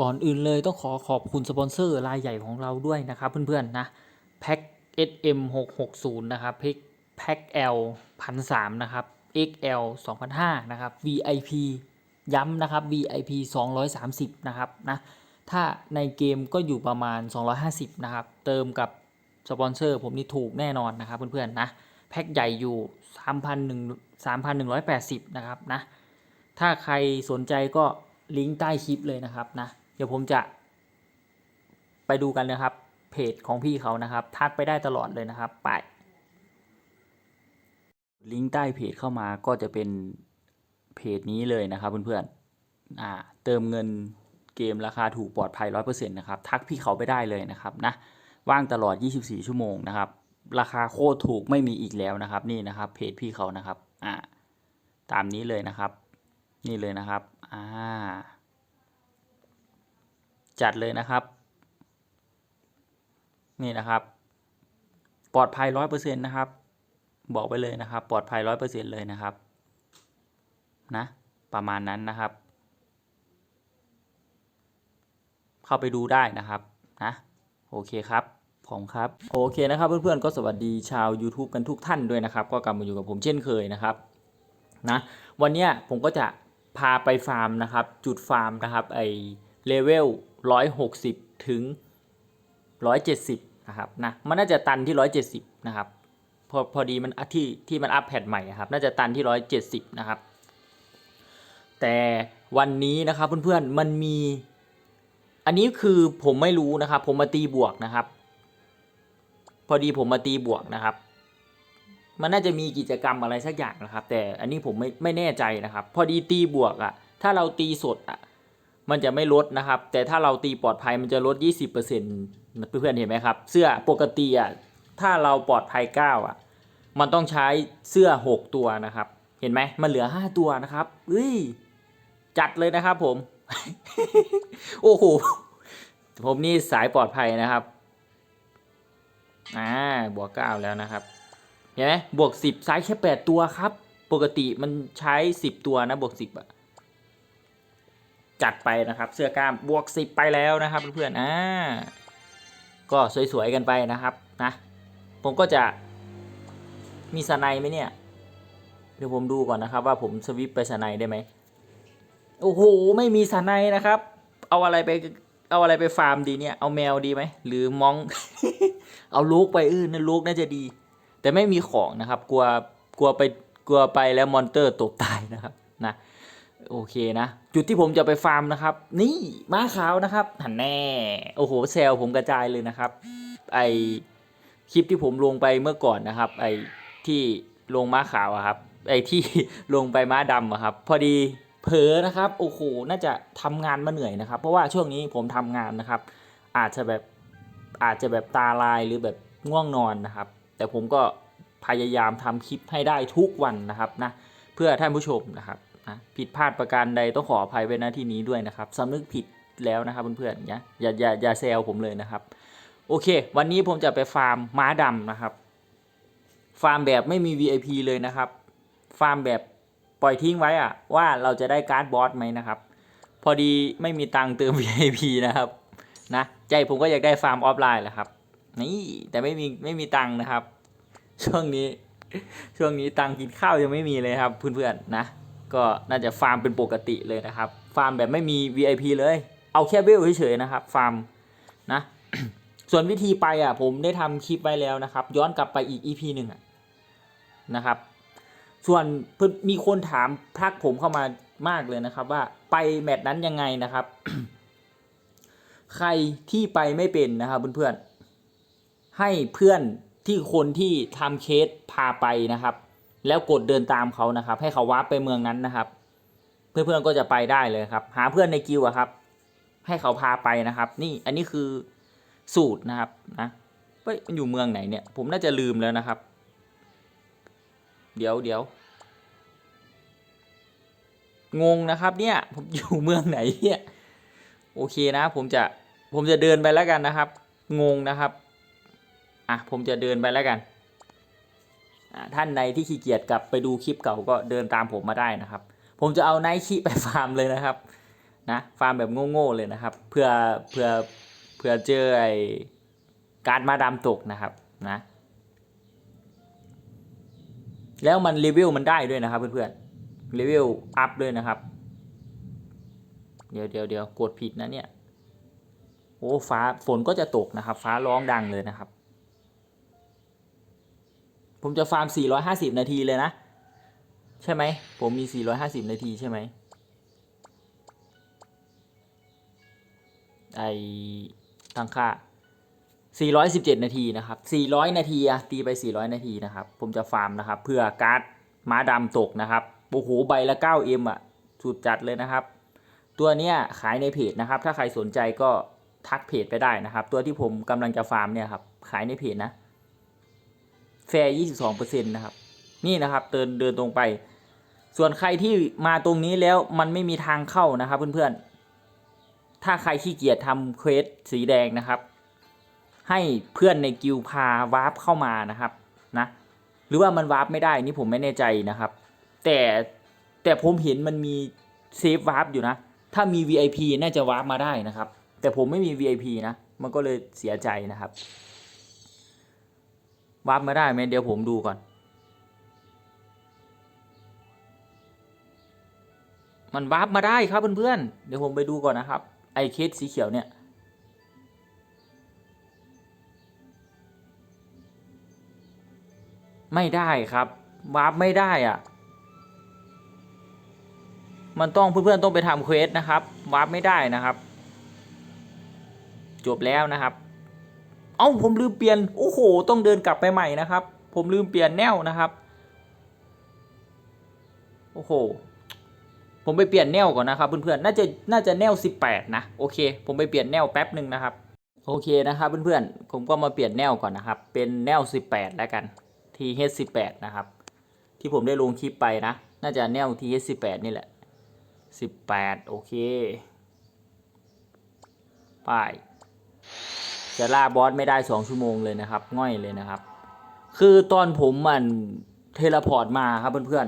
ก่อนอื่นเลยต้องขอขอบคุณสปอนเซอร์รายใหญ่ของเราด้วยนะครับเพื่อนๆนะแพ็ค SM 660นะครับแพ็คแพ็ค L 1003นะครับ XL 2005นะครับ VIP ย้ำนะครับ VIP 230นะครับนะถ้าในเกมก็อยู่ประมาณ 250นะครับเติมกับสปอนเซอร์ผมนี่ถูกแน่นอนนะครับเพื่อนๆนะแพ็คใหญ่อยู่3,100 3,180นะครับนะถ้าใครสนใจก็ลิงก์ใต้คลิปเลยนะครับนะ เดี๋ยวผมจะ ไปดูกันนะครับ เพจของพี่เขานะครับ ทักไปได้ตลอดเลยนะครับ ไป ลิงก์ใต้เพจเข้ามาก็จะเป็นเพจนี้เลยนะครับเพื่อนๆอ่าเติมเงินเกมราคาถูกปลอดภัย 100%นะครับ ทักพี่เขาไปได้เลยนะครับนะ ว่างตลอด 24 ชั่วโมงนะครับ ราคาโคตรถูกไม่มีอีกแล้วนะครับ นี่นะครับ เพจพี่เขานะครับ อ่า ตามนี้เลยนะครับ นี่เลยนะครับ อ่า จัดเลยนะครับ นี่นะครับ ปลอดภัยร้อยเปอร์เซ็นต์นะครับ บอกไปเลยนะครับ ปลอดภัยร้อยเปอร์เซ็นต์เลยนะครับ นะ ประมาณนั้นนะครับ เข้าไปดูได้นะครับ นะ โอเคครับผมครับโอเคนะครับเพื่อนๆก็สวัสดีชาว YouTube กันทุกท่านด้วยนะครับ ก็กลับมาอยู่กับผมเช่นเคยนะครับนะวันนี้ผมก็จะพาไปฟาร์มนะครับ จุดฟาร์มนะครับไอเลเวล 160 ถึง 170 นะครับนะมันน่าจะตันที่ 170 นะครับ พอพอดีมันที่ที่มันอัปแพดใหม่อะครับ น่าจะตันที่ 170 นะครับ แต่วันนี้นะครับเพื่อนๆมันมี อันนี้คือผมไม่รู้นะครับ ผมมาตีบวกนะครับ พอดีผมมาตีบวกนะครับมันน่าจะมีกิจกรรมอะไรสักอย่างนะครับ แต่อันนี้ผมไม่ไม่แน่ใจนะครับ พอดีตีบวกอะ่ะ ถ้าเราตีสดอะ่ะ มันจะไม่ลดนะครับ แต่ถ้าเราตีปลอดภัยมันจะลด 20%เพื่อนๆเห็นไหมครับ เสื้อปกติอะถ้าเราปลอดภัย9อะ มันต้องใช้เสื้อ 6 ตัวนะครับ เห็นไหมมันเหลือ 5 ตัวนะครับเอ้ยจัดเลยนะครับผม โอ้โหผมนี่สายปลอดภัยนะครับอ่าบวกเก้าแล้วนะครับเห็นไหมบวกสิบไซส์แค่แปดตัวครับ ปกติมันใช้สิบตัวนะบวกสิบอะ จัดไปนะครับ เสื้อกล้ามบวกสิบไปแล้วนะครับเพื่อนๆอ่าก็สวยๆกันไปนะครับนะผมก็จะมีสไนไหมเนี่ย เดี๋ยวผมดูก่อนนะครับ ว่าผมสวิปไปสไนได้ไหมโอ้โหไม่มีสไนนะครับ เอาอะไรไปเอาอะไรไปฟาร์มดีเนี่ย เอาแมวดีไหม หรือมอง เอาลูกไปเออนั่นลูกน่าจะดี แต่ไม่มีของนะครับ กลัว กลัวไป กลัวไปแล้วมอนเตอร์ตกตายนะครับ นะ โอเคนะ จุดที่ผมจะไปฟาร์มนะครับ นี่ม้าขาวนะครับหันแน่ โอ้โหเซลผมกระจายเลยนะครับ ไอคลิปที่ผมลงไปเมื่อก่อนนะครับ ไอที่ลงม้าขาวอะครับ ไอที่ลงไปม้าดำอะครับ พอดีเผลอนะครับโอ้โหน่าจะทำงานมาเหนื่อยนะครับ เพราะว่าช่วงนี้ผมทำงานนะครับ อาจจะแบบอาจจะแบบตาลายหรือแบบง่วงนอนนะครับ แต่ผมก็พยายามทำคลิปให้ได้ทุกวันนะครับนะเพื่อท่านผู้ชมนะครับ นะผิดพลาดประการใดต้องขออภัยไว้ณที่นี้ด้วยนะครับสำนึกผิดแล้วนะครับเพื่อนๆอย่าอย่าอย่าอย่าแซวผมเลยนะครับ โอเค วันนี้ผมจะไปฟาร์มม้าดำนะครับ ฟาร์มแบบไม่มี VIP เลยนะครับ ฟาร์มแบบปล่อยทิ้งไว้อะว่าเราจะได้การ์ดบอสไหมนะครับ พอดีไม่มีตังค์เติม VIP นะครับนะใจผมก็อยากได้ฟาร์มออฟไลน์แหละครับนี่แต่ไม่มีไม่มีตังค์นะครับ ช่วงนี้ ช่วงนี้ตังค์กินข้าวยังไม่มีเลยครับเพื่อนๆนะ ก็น่าจะฟาร์มเป็นปกติเลยนะครับ ฟาร์มแบบไม่มี VIP เลย เอาแค่เวลเฉยๆนะครับ ฟาร์มนะส่วนวิธีไปอะผมได้ทำคลิปไว้แล้วนะครับ ย้อนกลับไปอีก EP หนึ่งนะครับ ส่วนเพิ่นมีคนถามทักผมเข้ามามากเลยนะครับ ว่าไปแมตช์นั้นยังไงนะครับ ใครที่ไปไม่เป็นนะครับเพื่อนๆให้เพื่อนที่คนที่ทำเคสพาไปนะครับ แล้วกดเดินตามเขานะครับ ให้เขาวาร์ปไปเมืองนั้นนะครับ เพื่อนๆก็จะไปได้เลยครับ หาเพื่อนในกิวอะครับ ให้เขาพาไปนะครับ นี่อันนี้คือสูตรนะครับนะเฮ้ยมันอยู่เมืองไหนเนี่ย ผมน่าจะลืมแล้วนะครับ เดี๋ยวเดี๋ยวงงนะครับเนี่ยผมอยู่เมืองไหนเนี่ยโอเคนะ ผมจะผมจะเดินไปแล้วกันนะครับ งงนะครับ อะผมจะเดินไปแล้วกัน ท่านใดที่ขี้เกียจกลับไปดูคลิปเก่าก็เดินตามผมมาได้นะครับ ผมจะเอาไนท์คีไปฟาร์มเลยนะครับนะฟาร์มแบบโง่ๆเลยนะครับเพื่อเพื่อเพื่อเจอไอการมาดามตกนะครับนะแล้วมันรีวิวมันได้ด้วยนะครับเพื่อนๆรีวิวอัพด้วยนะครับ เดี๋ยวเดี๋ยวเดี๋ยวกดผิดนะเนี่ยโอ้ฟ้าฝนก็จะตกนะครับ ฟ้าร้องดังเลยนะครับ ผมจะฟาร์ม 450 นาทีเลยนะ ใช่ไหม ผมมี 450 นาทีใช่ไหมไอตั้งค่า 417 นาทีนะครับ 400 นาทีอะตีไป 400 นาทีนะครับ ผมจะฟาร์มนะครับ เพื่อการ์ดม้าดำตกนะครับ โอ้โห ใบละ 9M อะสุดจัดเลยนะครับ ตัวเนี้ยขายในเพจนะครับ ถ้าใครสนใจก็ทักเพจไปได้นะครับ ตัวที่ผมกำลังจะฟาร์มเนี่ยครับ ขายในเพจนะ แฟร์22%นะครับ นี่นะครับเดินเดินตรงไป ส่วนใครที่มาตรงนี้แล้วมันไม่มีทางเข้านะครับเพื่อนๆ ถ้าใครขี้เกียจทำเควสสีแดงนะครับ ให้เพื่อนในกิลพาวาร์ปเข้ามานะครับนะหรือว่ามันวาร์ปไม่ได้นี่ผมไม่แน่ใจนะครับ แต่แต่ผมเห็นมันมีเซฟวาร์ปอยู่นะ ถ้ามี VIP น่าจะวาร์ปมาได้นะครับ แต่ผมไม่มี VIP นะ มันก็เลยเสียใจนะครับ วาร์ปมาได้ไหมเดี๋ยวผมดูก่อน มันวาร์ปมาได้ครับเพื่อนๆ เดี๋ยวผมไปดูก่อนนะครับ ไอเคสสีเขียวเนี่ยไม่ได้ครับวาร์ปไม่ได้อะ่ะมันต้องเพื่อนๆต้องไปทำเควสนะครับวาร์ปไม่ได้นะครับ จบแล้วนะครับ เอ้าผมลืมเปลี่ยน โอ้โห ต้องเดินกลับไปใหม่นะครับ ผมลืมเปลี่ยนแนวนะครับ โอ้โห ผมไปเปลี่ยนแนวก่อนนะครับเพื่อนๆ น่าจะน่าจะแนว 18 นะ โอเค ผมไปเปลี่ยนแนวแป๊บหนึ่งนะครับ โอเคนะครับเพื่อนๆ ผมก็มาเปลี่ยนแนวก่อนนะครับ เป็นแนว 18 แล้วกัน TH18 นะครับ ที่ผมได้ลงคลิปไปนะ น่าจะแนว TH18 นี่แหละ 18 โอเค ไป จะล่าบอสไม่ได้2ชั่วโมงเลยนะครับ ง่อยเลยนะครับ คือตอนผมมันเทเลพอร์ตมาครับเพื่อน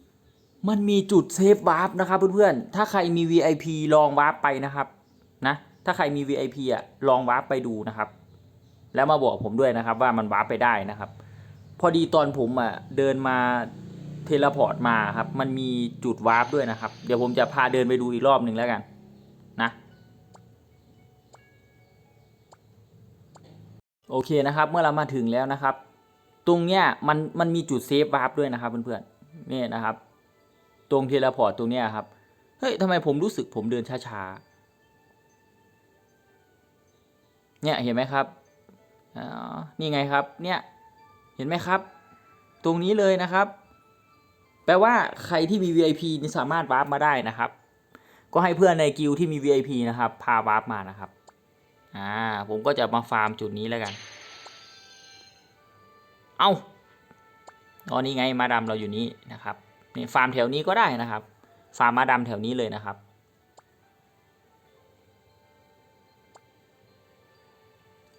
ๆ มันมีจุดเซฟวาร์ปนะครับเพื่อนๆ ถ้าใครมี VIP ลองวาร์ปไปนะครับนะถ้าใครมี VIP อะลองวาร์ปไปดูนะครับ แล้วมาบอกผมด้วยนะครับว่ามันวาร์ปไปได้นะครับ พอดีตอนผมอะเดินมาเทเลพอร์ตมาครับ มันมีจุดวาร์ปด้วยนะครับ เดี๋ยวผมจะพาเดินไปดูอีกรอบหนึ่งแล้วกันนะ โอเคนะครับ เมื่อเรามาถึงแล้วนะครับ ตรงเนี้ยมันมันมีจุดเซฟวาร์ปด้วยนะครับเพื่อนๆนี่นะครับ ตรงเทเลพอร์ตตรงเนี้ยครับเฮ้ยทำไมผมรู้สึกผมเดินช้าๆเนี่ยเห็นไหมครับอ๋อนี่ไงครับเนี่ยเห็นไหมครับ ตรงนี้เลยนะครับ แปลว่าใครที่มี VIP นี่สามารถวาร์ปมาได้นะครับ ก็ให้เพื่อนในกิลที่มี VIP นะครับ พาวาร์ปมานะครับ อ่าผมก็จะมาฟาร์มจุดนี้แล้วกัน เอา้าอ๋อนี่ไงมาดามเราอยู่นี่นะครับนี่ฟาร์มแถวนี้ก็ได้นะครับ ฟาร์มมาดามแถวนี้เลยนะครับ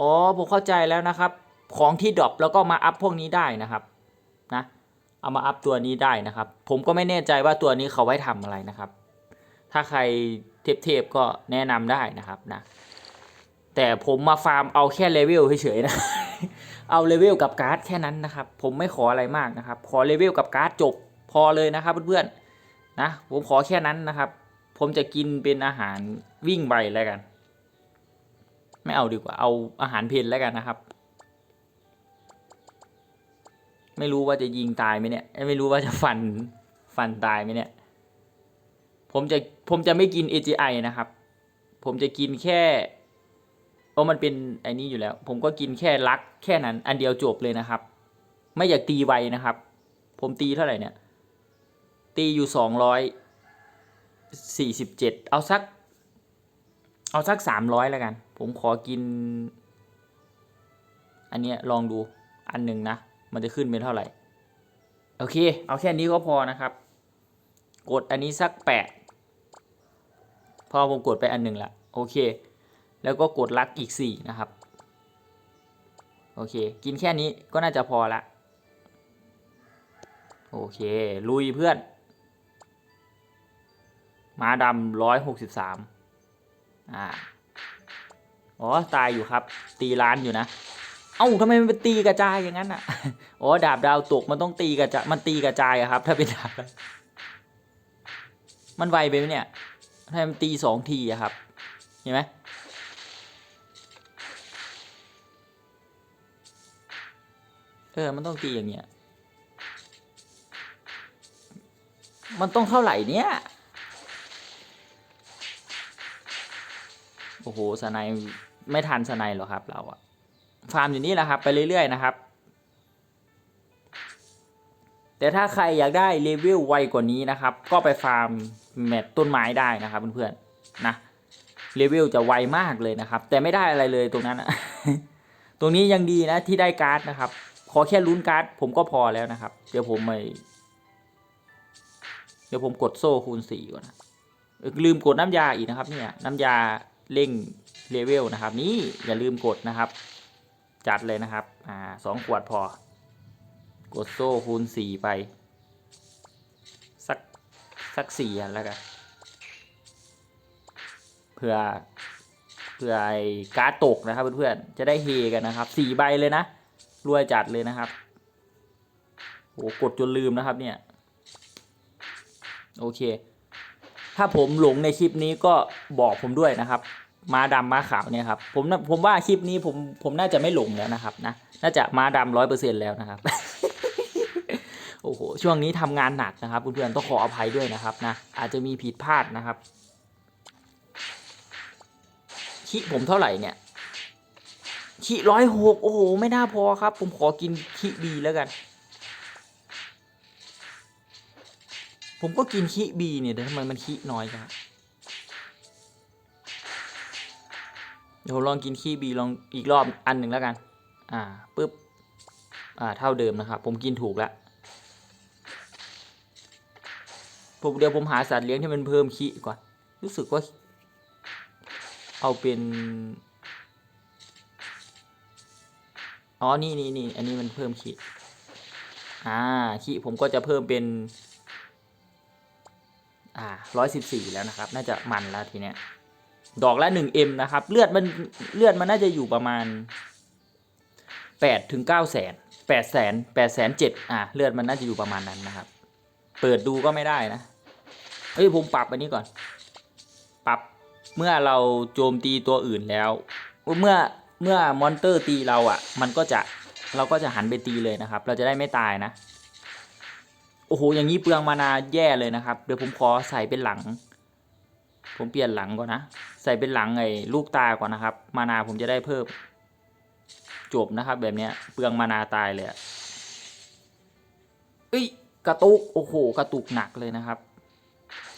อ๋อผมเข้าใจแล้วนะครับ ของที่ดรอปแล้วก็มาอัพพวกนี้ได้นะครับนะเอามาอัพตัวนี้ได้นะครับ ผมก็ไม่แน่ใจว่าตัวนี้เขาไว้ทำอะไรนะครับ ถ้าใครเทพๆก็แนะนำได้นะครับนะ แต่ผมมาฟาร์มเอาแค่เลเวลเฉยๆนะ เอาเลเวลกับการ์ดแค่นั้นนะครับ ผมไม่ขออะไรมากนะครับ ขอเลเวลกับการ์ดจบพอเลยนะครับเพื่อนๆนะ ผมขอแค่นั้นนะครับ ผมจะกินเป็นอาหารวิ่งไปแล้วกัน ไม่เอาดีกว่า เอาอาหารเพลนแล้วกันนะครับ ไม่รู้ว่าจะยิงตายไหมเนี่ย ไม่รู้ว่าจะฟันฟันตายไหมเนี่ย ผมจะผมจะไม่กิน AGI นะครับ ผมจะกินแค่ เพราะมันเป็นไอ้นี้อยู่แล้ว ผมก็กินแค่ลักแค่นั้น อันเดียวจบเลยนะครับ ไม่อยากตีไวนะครับ ผมตีเท่าไหร่เนี่ย ตีอยู่สองร้อยสี่สิบเจ็ดเอาสัก เอาสักสามร้อยแล้วกัน ผมขอกิน อันเนี้ยลองดูอันหนึ่งนะ มันจะขึ้นเป็นเท่าไหร่ โอเค เอาแค่นี้ก็พอนะครับ กดอันนี้สักแปดพอผมกดไปอันหนึ่งละโอเค แล้วก็กดลักอีกสี่นะครับ โอเค กินแค่นี้ก็น่าจะพอละ โอเค ลุยเพื่อนม้าดำร้อยหกสิบสามอ่า อ๋อ ตายอยู่ครับ ตีล้านอยู่นะ เอ้าทำไมมันเป็นตีกระจายอย่างนั้นอะ อ๋อ ดาบดาวตกมันต้องตีกระจาย มันตีกระจายอะครับ ถ้าเป็นดาบ มันไวไปไหมเนี่ยทำไมมันตีสองทีอะครับ เห็นไหม เออ มันต้องตีอย่างเงี้ย มันต้องเท่าไหร่เนี่ยโอ้โหสไนไม่ทันสไนหรอครับเราอะฟาร์มอยู่นี่แหละครับ ไปเรื่อยๆนะครับ แต่ถ้าใครอยากได้เลเวลไวกว่านี้นะครับ ก็ไปฟาร์มแมตต้นไม้ได้นะครับเพื่อนๆนะเลเวลจะไวมากเลยนะครับ แต่ไม่ได้อะไรเลยตรงนั้นอะตรงนี้ยังดีนะที่ได้การ์ดนะครับ ขอแค่ลุ้นการ์ดผมก็พอแล้วนะครับ เดี๋ยวผมไปเดี๋ยวผมกดโซ่คูณสี่ก่อนนะลืมกดน้ำยาอีกนะครับเนี่ยน้ำยาเร่งเลเวลนะครับ นี่อย่าลืมกดนะครับ จัดเลยนะครับอ่าสองขวดพอ กดโซ่คูณสี่ไป สักสักสี่อันแล้วกันเพื่อเพื่อไอ้การ์ดตกนะครับเพื่อนๆจะได้เฮกันนะครับสี่ใบเลยนะ รวยจัดเลยนะครับโอ้กดจนลืมนะครับเนี่ย โอเค ถ้าผมหลงในคลิปนี้ก็บอกผมด้วยนะครับ มาดำมาขาวเนี่ยครับ ผมน่ะผมว่าคลิปนี้ผมผมน่าจะไม่หลงแล้วนะครับนะ น่าจะมาดำร้อยเปอร์เซ็นแล้วนะครับ โอ้โห ช่วงนี้ทำงานหนักนะครับเพื่อนๆต้องขออภัยด้วยนะครับนะ อาจจะมีผิดพลาดนะครับ คิผมเท่าไหร่เนี่ย ขีร้อยหกโอ้โห ไม่น่าพอครับ ผมขอกินขีบีแล้วกัน ผมก็กินขีบีเนี่ยแต่ทำไมมันขีน้อยจังเดี๋ยวลองกินขีบีลองอีกรอบอันหนึ่งแล้วกัน อ่าปึ๊บอ่าเท่าเดิมนะครับ ผมกินถูกแล้วผมเดี๋ยวผมหาสัตว์เลี้ยงที่มันเพิ่มขี้ก่อน รู้สึกว่า เอาเป็น อ๋อ นี่นี่นี่อันนี้มันเพิ่มขีดอ่าขีดผมก็จะเพิ่มเป็น อ่าร้อยสิบสี่แล้วนะครับ น่าจะมันแล้วทีเนี้ย ดอกละหนึ่งเอ็มนะครับ เลือดมันเลือดมันน่าจะอยู่ประมาณแปดถึงเก้าแสนแปดแสนแปดแสนเจ็ดอ่าเลือดมันน่าจะอยู่ประมาณนั้นนะครับ เปิดดูก็ไม่ได้นะ เฮ้ยผมปรับอันนี้ก่อน ปรับเมื่อเราโจมตีตัวอื่นแล้ว เมื่อ เมื่อมอนเตอร์ตีเราอะ่ะ มันก็จะเราก็จะหันไปตีเลยนะครับ เราจะได้ไม่ตายนะ โอ้โห อย่างนี้เปลืองมานาแย่เลยนะครับ เดี๋ยวผมขอใส่เป็นหลัง ผมเปลี่ยนหลังก่อนนะ ใส่เป็นหลังไอ้ลูกตาก่อนนะครับ มานาผมจะได้เพิ่ม จบนะครับ แบบเนี้ย เปลืองมานาตายเลยอะเอ้ย กระตุก โอ้โห กระตุกหนักเลยนะครับ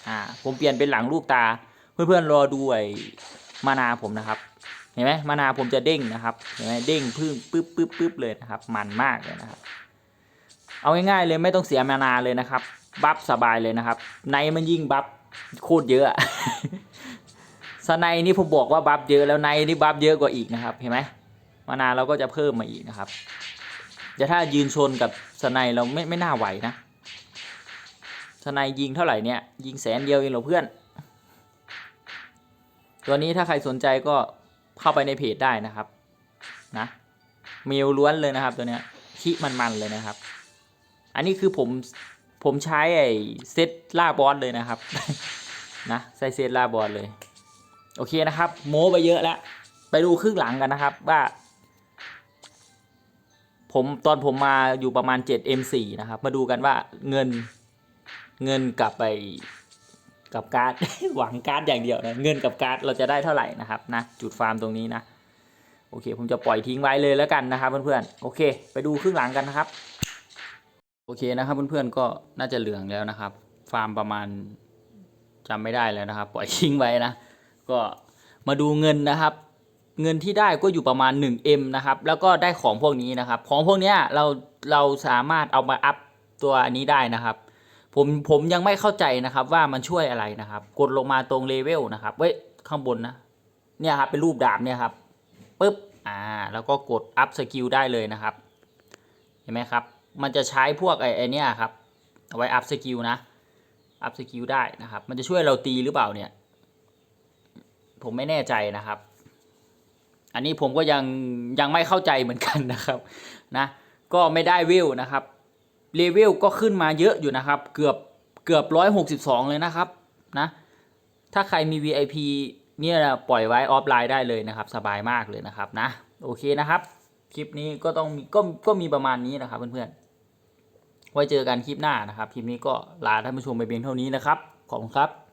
อ่า ผมเปลี่ยนเป็นหลังลูกตา เพื่อนๆรอดูไอ้มานาผมนะครับ เห็นไหมมานาผมจะเด้งนะครับเห็นไหมเด้งพึ่งปึ๊บปึ๊บปึ๊บเลยนะครับ มันมากเลยนะครับ เอาง่ายๆเลยไม่ต้องเสียมานาเลยนะครับ บัฟสบายเลยนะครับ ในมันยิ่งบัฟโคตรเยอะสไนนี่ผมบอกว่าบัฟเยอะแล้วในนี่บัฟเยอะกว่าอีกนะครับ เห็นไหมมานาเราก็จะเพิ่มมาอีกนะครับจะถ้ายืนชนกับสไนเราไม่ไม่น่าไหวนะสไนยิงเท่าไหร่เนี่ยยิงแสนเดียวเองเหรอเพื่อน ตัวนี้ถ้าใครสนใจก็ เข้าไปในเพจได้นะครับนะเมลล้วนเลยนะครับตัวเนี้ยคิมันๆเลยนะครับ อันนี้คือผมผมใช้ไอ้เซตล่าบอสเลยนะครับนะใส่เซตล่าบอสเลยโอเคนะครับ โม้ไปเยอะแล้วไปดูครึ่งหลังกันนะครับว่า ผมตอนผมมาอยู่ประมาณ 7 M4 นะครับ มาดูกันว่าเงินเงินกลับไป กับการ์ด หวังการ์ดอย่างเดียวนะเงินกับการ์ดเราจะได้เท่าไหร่นะครับนะจุดฟาร์มตรงนี้นะโอเค ผมจะปล่อยทิ้งไว้เลยแล้วกันนะครับเพื่อนๆโอเค ไปดูครึ่งหลังกันนะครับ โอเคนะครับเพื่อนๆก็น่าจะเหลืองแล้วนะครับ ฟาร์มประมาณจำไม่ได้แล้วนะครับ ปล่อยทิ้งไว้นะ ก็มาดูเงินนะครับ เงินที่ได้ก็อยู่ประมาณ 1M นะครับแล้วก็ได้ของพวกนี้นะครับ ของพวกนี้เราเราสามารถเอามาอัพตัวนี้ได้นะครับ ผมผมยังไม่เข้าใจนะครับว่ามันช่วยอะไรนะครับ กดลงมาตรงเลเวลนะครับเว้ยข้างบนนะเนี่ยครับเป็นรูปดาบเนี่ยครับปึ๊บอ่าแล้วก็กดอัพสกิลได้เลยนะครับ เห็นไหมครับ มันจะใช้พวกไอ้ไอเนี่ยครับเอาไว้อัพสกิลนะอัพสกิลได้นะครับ มันจะช่วยเราตีหรือเปล่าเนี่ย ผมไม่แน่ใจนะครับ อันนี้ผมก็ยังยังไม่เข้าใจเหมือนกันนะครับนะก็ไม่ได้วิวนะครับ เลเวลก็ขึ้นมาเยอะอยู่นะครับ เกือบเกือบร้อยหกสิบสองเลยนะครับนะถ้าใครมี VIP เนี่ยปล่อยไว้ออฟไลน์ได้เลยนะครับ สบายมากเลยนะครับนะโอเคนะครับ คลิปนี้ก็ต้องมีก็ก็มีประมาณนี้นะครับเพื่อนๆไว้เจอกันคลิปหน้านะครับ คลิปนี้ก็ลาท่านผู้ชมไปเพียงเท่านี้นะครับ ขอบคุณครับ